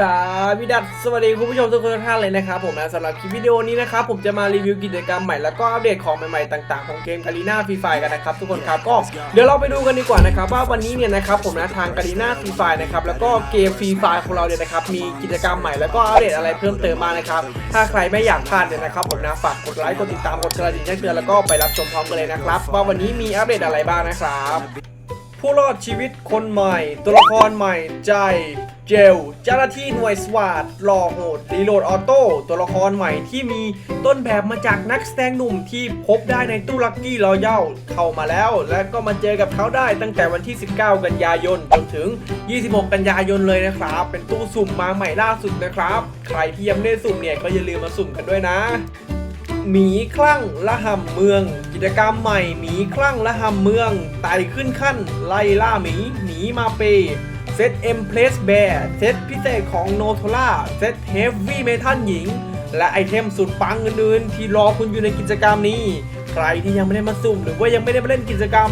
สวัสดีสวัสดีคุณผู้ชมทุกคนทุกท่านเลยนะครับผมนะสำหรับคลิปวิดีโอนี้นะครับผมจะมารีวิวกิจกรรมใหม่แล้วก็อัปเดตของใหม่ๆต่างๆของเกมกาลีนาฟรีไฟกันนะครับทุกคนครับก็เดี๋ยวเราไปดูกันดีกว่านะครับว่าวันนี้เนี่ยนะครับผมนะทางกาลีนาฟรีไฟนะครับแล้วก็เกมฟรีไฟของเราเนี่ยนะครับมีกิจกรรมใหม่แล้วก็อัปเดตอะไรเพิ่มเติมมานะครับถ้าใครไม่อยากพลาดเนี่ยนะครับผมนะฝากกดไลค์กดติดตามกดกระดิ่งแจ้งเตือนแล้วก็ไปรับชมพร้อมกันเลยนะครับว่าวันนี้มีอัปเดตอะไรบ้างนะครับ ผู้รอดชีวิตคนใหม่ ตัวละครใหม่ ใจ เจลเจ้าหน้าที่หน่วยสวาดหล่อโหดรีโหลดออโต้ตัวละครใหม่ที่มีต้นแบบมาจากนักแสดงหนุ่มที่พบได้ในตู้ลักกี้รอยัลเข้ามาแล้ว และก็มาเจอกับเขาได้ตั้งแต่วันที่ 19 กันยายนจนถึง 26 กันยายนเลยนะครับ เป็นตู้สุ่มมาใหม่ล่าสุดนะครับ ใครที่ยังไม่ได้สุ่มเนี่ยก็อย่าลืมมาสุ่มกันด้วยนะ หมีคลั่งละหำเมือง กิจกรรมใหม่หมีคลั่งละหำเมืองไต่ขึ้นขั้น ไล่ล่าหมีหมีมาเปเซตเอ็มเพลสแบร์เซตพิเศษของโนโทล่าเซตเฮฟวี่เมทัลหญิง และไอเทมสุดปังอื่นๆที่รอคุณอยู่ในกิจกรรมนี้ ใครที่ยังไม่ได้มาสุ่มหรือว่ายังไม่ได้มาเล่นกิจกรรม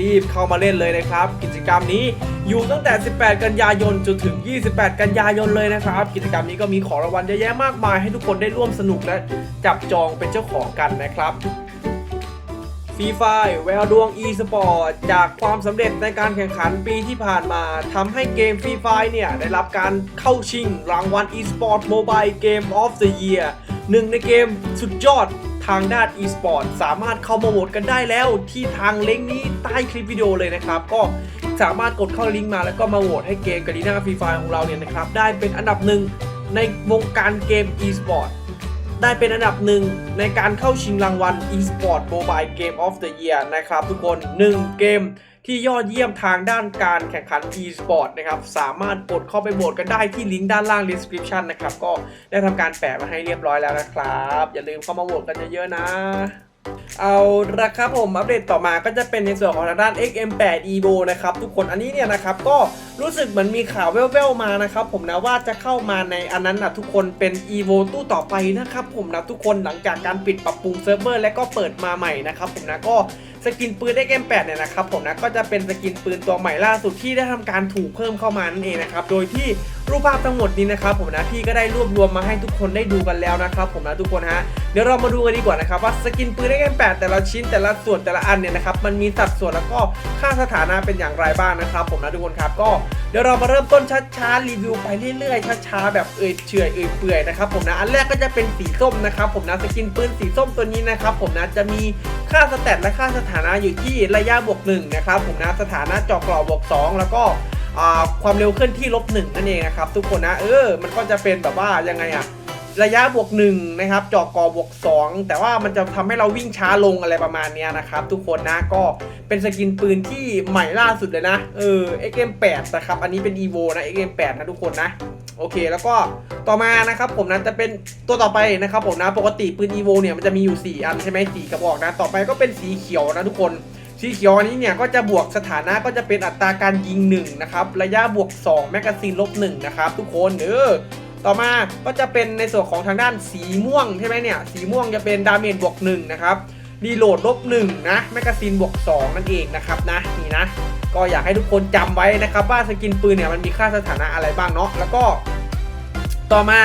รีบเข้ามาเล่นเลยนะครับ กิจกรรมนี้อยู่ตั้งแต่ 18 กันยายนจนถึง 28 กันยายนเลยนะครับ กิจกรรมนี้ก็มีของรางวัลเยอะแยะมากมายให้ทุกคนได้ร่วมสนุกและจับจองเป็นเจ้าของกันนะครับฟรีไฟแววดวง e สปอร์ตจากความสำเร็จในการแข่งขันปีที่ผ่านมาทำให้เกมฟรีไฟเนี่ย ได้รับการเข้าชิงรางวัล e-sport mobile game of the year หนึ่งในเกมสุดยอด ทางด้าน e-sport สามารถเข้ามาโหวตกันได้แล้ว ที่ทางลิงก์นี้ใต้คลิปวิดีโอเลยนะครับ ก็สามารถกดเข้าลิงก์มาแล้วก็มาโหวตให้เกมกาลีนาฟรีไฟของเราเนี่ยนะครับ ได้เป็นอันดับหนึ่งในวงการเกม e-sport ได้เป็นอันดับหนึ่งในการเข้าชิงรางวัล eSport Mobile Game of the Year นะครับทุกคน 1 เกม ที่ยอดเยี่ยมทางด้านการแข่งขัน eSport นะครับ สามารถกดเข้าไปโหวตกันได้ที่ลิงก์ด้านล่าง description นะครับ ก็ได้ทำการแปะมาให้เรียบร้อยแล้วนะครับ อย่าลืมเข้ามาโหวตกันเยอะๆนะ เอาละครับผมอัปเดตต่อมาก็จะเป็นในส่วนของทางด้าน XM8 Evo นะครับทุกคนอันนี้เนี่ยนะครับก็รู้สึกเหมือนมีข่าวแว่วๆมานะครับผมนะว่าจะเข้ามาในอันนั้นนะทุกคนเป็น Evo ตู้ต่อไปนะครับผมนะทุกคนหลังจากการปิดปรับปรุงเซิร์ฟเวอร์และก็เปิดมาใหม่นะครับผมนะก็สกินปืน XM8 เนี่ยนะครับผมนะก็จะเป็นสกินปืนตัวใหม่ล่าสุดที่ได้ทำการถูกเพิ่มเข้ามานั่นเองนะครับโดยที่ รูปภาพทั้งหมดนี้นะครับผมนะพี่ก็ได้รวบรวมมาให้ทุกคนได้ดูกันแล้วนะครับผมนะทุกคนฮะเดี๋ยวเรามาดูกันดีกว่านะครับว่าสกินปืน XM8 แปดแต่ละชิ้นแต่ละส่วนแต่ละอันเนี่ยนะครับมันมีสัดส่วนแล้วก็ค่าสถานะเป็นอย่างไรบ้างนะครับผมนะทุกคนครับก็เดี๋ยวเรามาเริ่มต้นช้าๆรีวิวไปเรื่อยๆช้าๆแบบเอื่อยเฉอยเอื่อยเปื่อยนะครับผมนะอันแรกก็จะเป็นสีส้มนะครับผมนะสกินปืนสีส้มตัวนี้นะครับผมนะจะมีค่าสแตทและค่าสถานะอยู่ที่ระยะบวกหนึ่งนะครับผมนะสถานะจอกรอบบวกสองแล้วก็ ความเร็วเคลื่อนที่ลบหนึ่งนั่นเองนะครับทุกคนนะเออมันก็จะเป็นแบบว่ายังไงอะระยะบวกหนึ่งนะครับจอกอบวกสองแต่ว่ามันจะทำให้เราวิ่งช้าลงอะไรประมาณนี้นะครับ ทุกคนนะก็เป็นสกินปืนที่ใหม่ล่าสุดเลยนะเออ XM8 นะครับอันนี้เป็น EVO นะ XM8 นะทุกคนนะโอเค แล้วก็ต่อมานะครับผมนะจะเป็นตัวต่อไปนะครับผมนะปกติปืน EVO เนี่ยมันจะมีอยู่ 4 อันใช่ไหมสีกระบอกนะต่อไปก็เป็นสีเขียวนะทุกคน สีเขียวอันนี้เนี่ยก็จะบวกสถานะก็จะเป็นอัตราการยิง1นะครับระยะบวก 2 แมกกาซีนลบ1นะครับทุกคนเออต่อมาก็จะเป็นในส่วนของทางด้านสีม่วงใช่ไหมเนี่ยสีม่วงจะเป็นดาเมจบวก1นะครับรีโหลดลบ1นะแมกกาซีนบวก2นั่นเองนะครับนะนี่นะ ก็อยากให้ทุกคนจำไว้นะครับว่าสกินปืนเนี่ยมันมีค่าสถานะอะไรบ้างเนาะแล้วก็ ต่อมา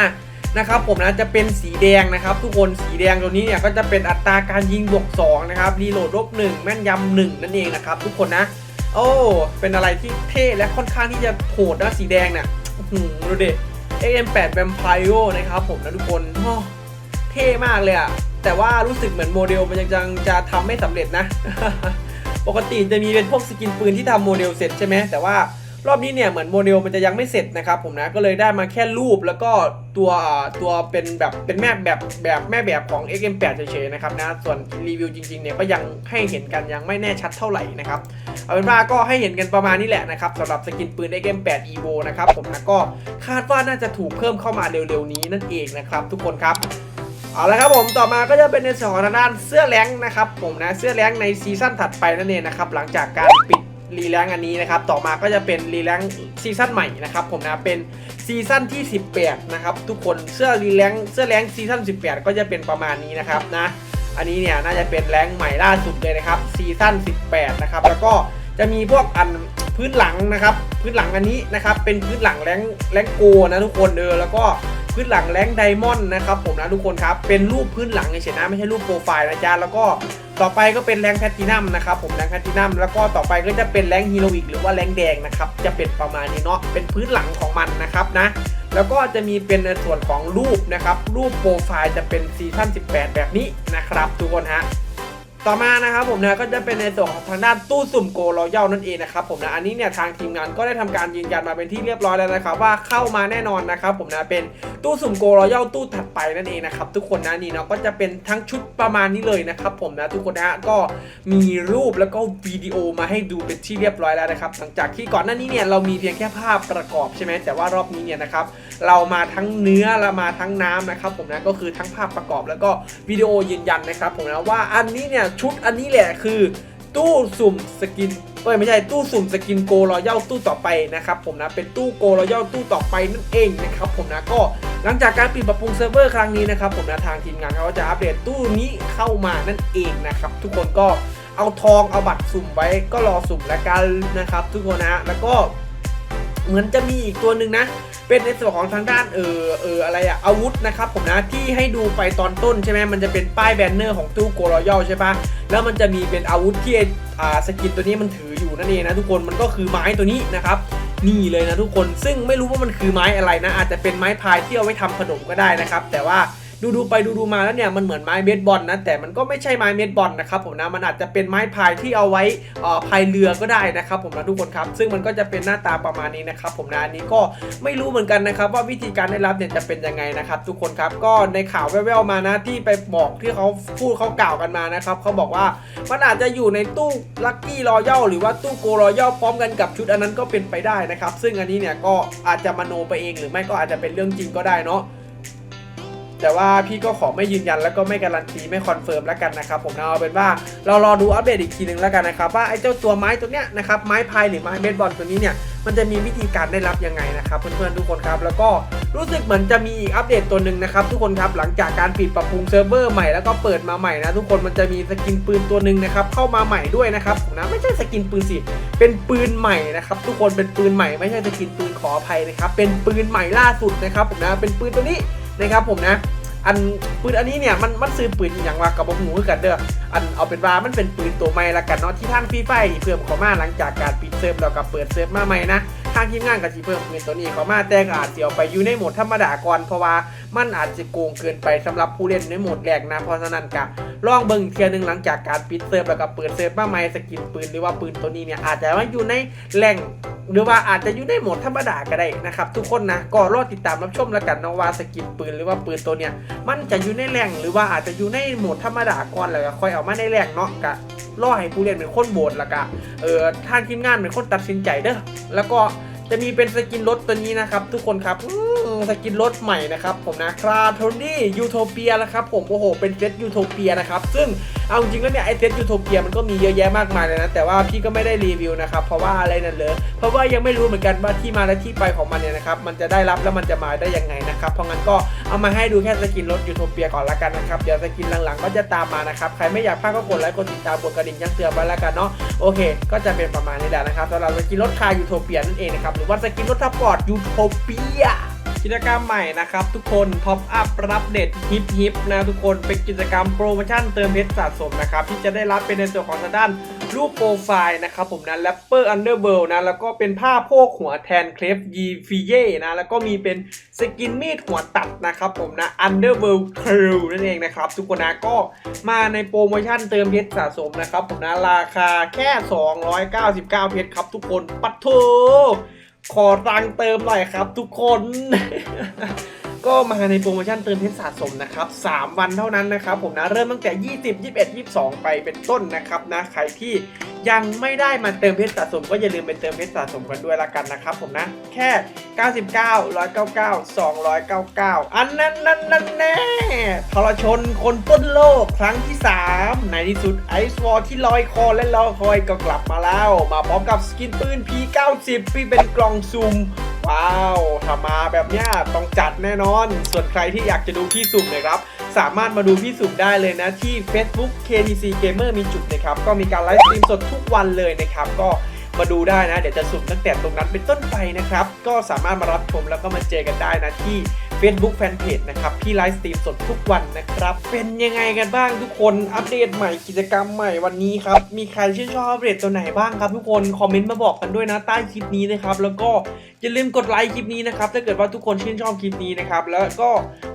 นะครับผมนะจะเป็นสีแดงนะครับ ทุกคนสีแดงตัวนี้เนี่ยก็จะเป็นอัตราการยิงบวก2นะครับรีโหลดลบ1แม่นยำ1นั่นเองนะครับ ทุกคนนะ โอ้ เป็นอะไรที่เท่และค่อนข้างที่จะโหดนะสีแดงเนี่ยอื้อหือดูดิ AM8 Vampire นะครับผมนะทุกคนอ้อเท่มากเลยอะแต่ว่ารู้สึกเหมือนโมเดลมันยังจจะทำไม่สำเร็จนะ ปกติจะมีเป็นพวกสกินปืนที่ทำโมเดลเสร็จใช่ไหมแต่ว่า รอบนี้เนี่ยเหมือนโมเดลมันจะยังไม่เสร็จนะครับผมนะก็เลยได้มาแค่รูปแล้วก็ตัวตัวเป็นแบบเป็นแม่แบบแบบแม่แบบของ XM8 เฉยๆนะครับนะส่วนรีวิวจริงๆเนี่ยก็ยังให้เห็นกันยังไม่แน่ชัดเท่าไหร่นะครับเอาเป็นว่าก็ให้เห็นกันประมาณนี้แหละนะครับสำหรับสกินปืน XM8 Evo นะครับผมนะก็คาดว่าน่าจะถูกเพิ่มเข้ามาเร็วๆนี้นั่นเองนะครับทุกคนครับเอาละครับผมต่อมาก็จะเป็นในส่วนของด้านเสื้อแรงนะครับผมนะเสื้อแรงในซีซั่นถัดไปนั่นเองนะครับหลังจากการปิด รีแรงอันนี้นะครับ ต่อมาก็จะเป็นรีแรงซีซั่นใหม่นะครับผมนะเป็นซีซั่นที่ 18 นะครับ ทุกคนเสื้อรีแรงเสื้อแรงซีซั่น18 ก็จะเป็นประมาณนี้นะครับนะอันนี้เนี่ยน่าจะเป็นแรงใหม่ล่าสุดเลยนะครับซีซั่น18 นะครับแล้วก็จะมีพวกอันพื้นหลังนะครับ พื้นหลังอันนี้นะครับเป็นพื้นหลังแรงแรงโกนะทุกคนเออแล้วก็ พื้นหลังแรงไดมอนด์นะครับผมนะทุกคนครับ เป็นรูปพื้นหลังเฉยๆนะไม่ใช่รูปโปรไฟล์นะจ๊ะแล้วก็ต่อไปก็เป็นแรงแพลตตินัมนะครับผมแรงแพลตตินัมแล้วก็ต่อไปก็จะเป็นแรงฮีโรอีกหรือว่าแรงแดงนะครับจะเป็นประมาณนี้เนาะเป็นพื้นหลังของมันนะครับนะแล้วก็จะมีเป็นในส่วนของรูปนะครับรูปโปรไฟล์จะเป็นซีซั่น18 แบบนี้นะครับทุกคนฮะ ต่อมานะครับผมนะก็จะเป็นในส่วนของทางด้านตู้สุ่มโกลอยานั่นเองนะครับผมนะอันนี้เนี่ยทางทีมงานก็ได้ทำการยืนยันมาเป็นที่เรียบร้อยแล้วนะครับว่าเข้ามาแน่นอนนะครับผมนะเป็นตู้สุ่มโกลอยาตู้ถัดไปนั่นเองนะครับทุกคนนะนี่เนาะก็จะเป็นทั้งชุดประมาณนี้เลยนะครับผมนะทุกคนนะก็มีรูปแล้วก็วิดีโอมาให้ดูเป็นที่เรียบร้อยแล้วนะครับหลังจากที่ก่อนหน้านี้เนี่ยเรามีเพียงแค่ภาพประกอบใช่ไหมแต่ว่ารอบนี้เนี่ยนะครับเรามาทั้งเนื้อและมาทั้งน้ำนะครับผมนะก็คือทั้งภาพประกอบแล้วก็วิดีโอยืนยันนะครับผมนะว่าอันนี้เนี่ยชุดอันนี้แหละคือตู้สุ่มสกินเอ้ยไม่ใช่ตู้สุ่มสกินโกรอยัลตู้ต่อไปนะครับผมนะเป็นตู้โกรอยัลตู้ต่อไปนั่นเองนะครับผมนะก็หลังจากการปิดปรับปรุงเซิร์ฟเวอร์ครั้งนี้นะครับผมนะทางทีมงานเขาจะอัปเดตตู้นี้เข้ามานั่นเองนะครับทุกคนก็เอาทองเอาบัตรสุ่มไว้ก็รอสุ่มแล้วกันนะครับ ทุกคนนะแล้วก็เหมือนจะมีอีกตัวหนึ่งนะ เป็นในส่วนของทางด้านเออเอออะไรอะอาวุธนะครับผมนะที่ให้ดูไปตอนต้นใช่ไหมมันจะเป็นป้ายแบนเนอร์ของตู้โกรอยัลใช่ปะแล้วมันจะมีเป็นอาวุธที่อ้อ่าสกินตัวนี้มันถืออยู่นั่นเองนะทุกคนมันก็คือไม้ตัวนี้นะครับนี่เลยนะทุกคนซึ่งไม่รู้ว่ามันคือไม้อะไรนะอาจจะเป็นไม้พายที่เอาไว้ทำขนมก็ได้นะครับ แต่ว่า ดูดูไปดูดูมาแล้วเนี่ยมันเหมือนไม้เบสบอลนะแต่มันก็ไม่ใช่ไม้เบสบอลนะครับผมนะมันอาจจะเป็นไม้พายที่เอาไว้อ่อพายเรือก็ได้นะครับผมนะทุกคนครับ ซึ่งมันก็จะเป็นหน้าตาประมาณนี้นะครับผมนะอันนี้ก็ไม่รู้เหมือนกันนะครับ ว่าวิธีการได้รับเนี่ยจะเป็นยังไงนะครับทุกคนครับก็ในข่าวแว่วๆมานะที่ไปบอกที่เขาพูดเขากล่าวกันมานะครับเขาบอกว่ามันอาจจะอยู่ในตู้ลัคกี้รอยัลหรือว่าตู้โกรอยัลพร้อมกันกับชุดอันนั้นก็เป็นไปได้นะครับ ซึ่งอันนี้เนี่ยก็อาจจะมโนไปเองหรือไม่ก็อาจจะเป็นเรื่องจริงก็ได้เนาะ แต่ว่าพี่ก็ขอไม่ยืนยันแล้วก็ไม่การันตีไม่คอนเฟิร์มแล้วกันนะครับผมนะเอาเป็นว่าเรารอดูอัปเดตอีกทีหนึ่งแล้วกันนะครับว่าไอ้เจ้าตัวไม้ตัวเนี้ยนะครับไม้พายหรือไม้เบสบอลตัวนี้เนี่ยมันจะมีวิธีการได้รับยังไงนะครับเพื่อนๆทุกคนครับแล้วก็รู้สึกเหมือนจะมีอีกอัปเดตตัวหนึ่งนะครับทุกคนครับหลังจากการปิดปรับปรุงเซิร์ฟเวอร์ใหม่แล้วก็เปิดมาใหม่นะทุกคนมันจะมีสกินปืนตัวหนึ่งนะครับเข้ามาใหม่ด้วยนะครับผมนะไม่ใช่สกินปืนสิเป็นปืนใหม่นะครับทุกคนเป็นปืนใหม่ไม่ใช่สกินปืนขออภัยนะครับเป็นปืนใหม่ล่าสุดนะครับผมนะเป็นปืนตัวนี้ นะครับผมนะ อันปืนอันนี้เนี่ยมันมันซื้อปืนอย่างว่ากับบหูคือกันเด้ออันเอาเป็นว่ามันเป็นปืนตัวใหม่ละกันเนาะที่ท่านฟรีไฟเพิ่มเข้ามาหลังจากการปิดเซิร์ฟแล้วก็เปิดเซิร์ฟมาใหม่นะางทีมงานก็สิเพิ่มปืนตัวนี้เขามาแต่ก็อาจจะเอาไปอยู่ในโหมดธรรมดาก่อนเพราะว่ามันอาจจะโกงเกินไปสำหรับผู้เล่นในโหมดแรกนะเพราะฉะนั้นก็ลองเบิ่งเทียหนึงหลังจากการปิดเซิร์ฟแล้วก็เปิดเซิร์ฟมาใหม่สกินปืนหรือว่าปืนตัวนี้เนี่ยอาจจะว่าอยู่ในแหล่งหรือว่าอาจจะอยู่ในโหมดธรรมดาก็ได้นะครับทุกคนนะก็รอติดตามรับชมแล้วกันนะว่าสกินปืนหรือว่าปืนตัวเนี้ยมันจะอยู่ในแหล่งหรือว่าอาจจะอยู่ในโหมดธรรมดาก่อนแล้วก็ค่อยเอามาในแหล่งเนาะกะรอให้ผู้เล่นเป็นคนโบนแล้วก็เออท่างทีมงานเป็นคนตัดสินใจเด้อแล้วก็ จะมีเป็นสกินรถตัวนี้นะครับ ทุกคนครับอื สกินรถใหม่นะครับผมนะคราโทนี่ยูโทเปียนะครับผมโอ้โหเป็นเซตยูโทเปียนะครับซึ่งเอาจริงแล้วเนี่ยไอเซตยูโทเปียมันก็มีเยอะแยะมากมายเลยนะแต่ว่าพี่ก็ไม่ได้รีวิวนะครับเพราะว่าอะไรนั่นเลยเพราะว่ายังไม่รู้เหมือนกันว่าที่มาและที่ไปของมันเนี่ยนะครับมันจะได้รับแล้วมันจะมาได้ยังไงนะครับเพราะงั้นก็เอามาให้ดูแค่สกินรถยูโทเปียก่อนละกันนะครับเดี๋ยวสกินหลังๆ ก็จะตามมานะครับใครไม่อยากพลาดก็กดไลค์กดติดตามกดกระดิ่งแจ้งเตือนไว้แล้วกันเนาะโอเค ก็จะเป็นประมาณนี้แหละนะครับสำหรับสกินรถคายูโทเปียนั่นเองนะครับหรือว่าสกินรถทับปอร์ดยูโทเปีย กิจกรรมใหม่นะครับ ทุกคนท็อปอัพรับเด็ดฮิปฮิปนะทุกคนเป็นกิจกรรมโปรโมชั่นเติมเพชรสะสมนะครับ ที่จะได้รับเป็นในส่วนของทางด้านรูปโปรไฟล์นะครับผมนะแรปเปอร์อันเดอร์เบิลนะ แล้วก็เป็นผ้าโพกหัวแทนเคลฟยีฟีเย่นะ แล้วก็มีเป็นสกินมีดหัวตัดนะครับผมนะอันเดอร์เบิลครูนั่นเองนะครับ ทุกคนนะก็มาในโปรโมชั่นเติมเพชรสะสมนะครับผมนะราคาแค่ 299 เพชรครับทุกคนปัดโถ ขอรังเติมหน่อยครับทุกคน ก็มาในโปรโมชั่นเติมเพชรสะสมนะครับ 3 วันเท่านั้นนะครับผมนะเริ่มตั้งแต่ 20 21 22 ไปเป็นต้นนะครับนะใครที่ยังไม่ได้มาเติมเพชรสะสม ก็อย่าลืมไปเติมเพชรสะสมกันด้วยละกันนะครับผมนะแค่ 99 199 299 อันนั้นนั่นนั่นแน่ทรชนคนปล้นโลกครั้งที่ 3 ในที่สุดไอซ์วอลที่ลอยคอและรอคอยก็กลับมาแล้ว มาพร้อมกับสกินปืน P90 ที่เป็นกล่องซุ่มว้าว ถ้ามาแบบเนี้ยต้องจัดแน่นอน ส่วนใครที่อยากจะดูพี่สุ่มนะครับ สามารถมาดูพี่สุ่มได้เลยนะที่ Facebook KDC Gamer มีจุดนะครับ ก็มีการไลฟ์สตรีมสดทุกวันเลยนะครับ ก็มาดูได้นะ เดี๋ยวจะสุ่มตั้งแต่ตรงนั้นเป็นต้นไปนะครับ ก็สามารถมารับชมแล้วก็มาเจอกันได้นะที่ Facebook Fanpage นะครับพี่ไลฟ์สตรีมสดทุกวันนะครับ เป็นยังไงกันบ้างทุกคนอัปเดตใหม่กิจกรรมใหม่วันนี้ครับ มีใครชื่นชอบอัปเดตตัวไหนบ้างครับทุกคนคอมเมนต์มาบอกกันด้วยนะใต้คลิปนี้นะครับ แล้วก็อย่าลืมกดไลค์คลิปนี้นะครับถ้าเกิดว่าทุกคนชื่นชอบคลิปนี้นะครับแล้วก็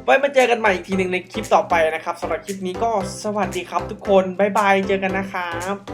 ไว้มาเจอกันใหม่อีกทีหนึ่งในคลิปต่อไปนะครับสำหรับคลิปนี้ก็สวัสดีครับทุกคนบ๊ายบายเจอกันนะครับ